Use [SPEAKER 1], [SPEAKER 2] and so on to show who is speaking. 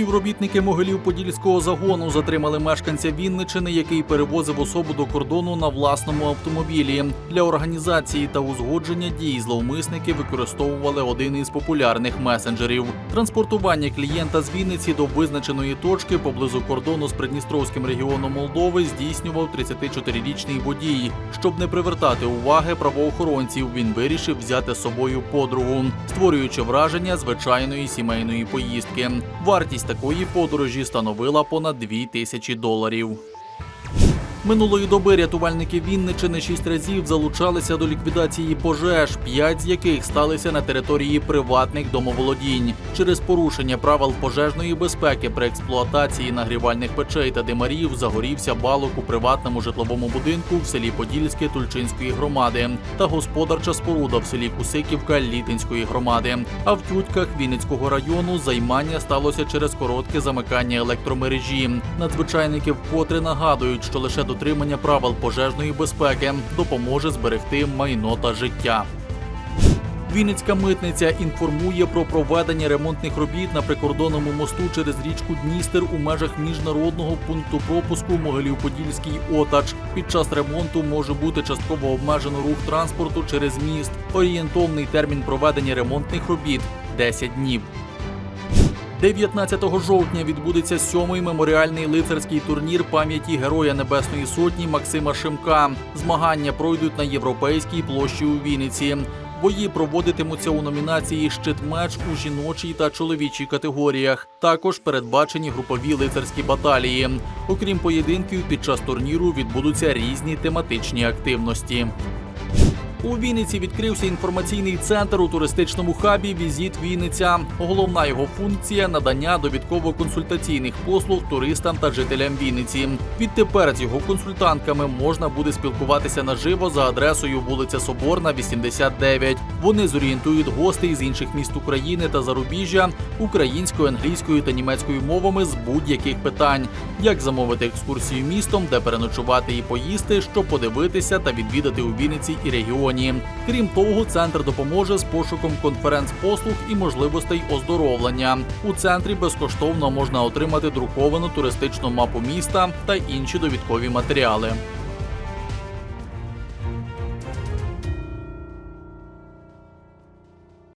[SPEAKER 1] Співробітники Могилів-Подільського загону затримали мешканця Вінничини, який перевозив особу до кордону на власному автомобілі. Для організації та узгодження дій зловмисники використовували один із популярних месенджерів. Транспортування клієнта з Вінниці до визначеної точки поблизу кордону з Придністровським регіоном Молдови здійснював 34-річний водій. Щоб не привертати уваги правоохоронців, він вирішив взяти з собою подругу, створюючи враження звичайної сімейної поїздки. Вартість такої подорожі становила понад 2 тисячі доларів. Минулої доби рятувальники Вінничини шість разів залучалися до ліквідації пожеж, п'ять з яких сталися на території приватних домоволодінь. Через порушення правил пожежної безпеки при експлуатації нагрівальних печей та димарів загорівся балок у приватному житловому будинку в селі Подільське Тульчинської громади та господарча споруда в селі Кусиківка Літинської громади. А в Тютках Вінницького району займання сталося через коротке замикання електромережі. Надзвичайники вкотре нагадують, що лише дотримання правил пожежної безпеки допоможе зберегти майно та життя. Вінницька митниця інформує про проведення ремонтних робіт на прикордонному мосту через річку Дністер у межах міжнародного пункту пропуску Могилів-Подільський Отач. Під час ремонту може бути частково обмежено рух транспорту через міст. Орієнтовний термін проведення ремонтних робіт 10 днів. 19 жовтня відбудеться сьомий меморіальний лицарський турнір пам'яті Героя Небесної Сотні Максима Шимка. Змагання пройдуть на європейській площі у Вінниці. Бої проводитимуться у номінації Щит-меч у жіночій та чоловічій категоріях. Також передбачені групові лицарські баталії. Окрім поєдинків, під час турніру відбудуться різні тематичні активності. У Вінниці відкрився інформаційний центр у туристичному хабі Візит Вінниця. Головна його функція надання довідково-консультаційних послуг туристам та жителям Вінниці. Відтепер з його консультантками можна буде спілкуватися наживо за адресою вулиця Соборна, 89. Вони зорієнтують гостей з інших міст України та зарубіжжя українською, англійською та німецькою мовами з будь-яких питань, як замовити екскурсію містом, де переночувати і поїсти, що подивитися та відвідати у Вінниці і регіоні. Крім того, центр допоможе з пошуком конференц-послуг і можливостей оздоровлення. У центрі безкоштовно можна отримати друковану туристичну мапу міста та інші довідкові матеріали.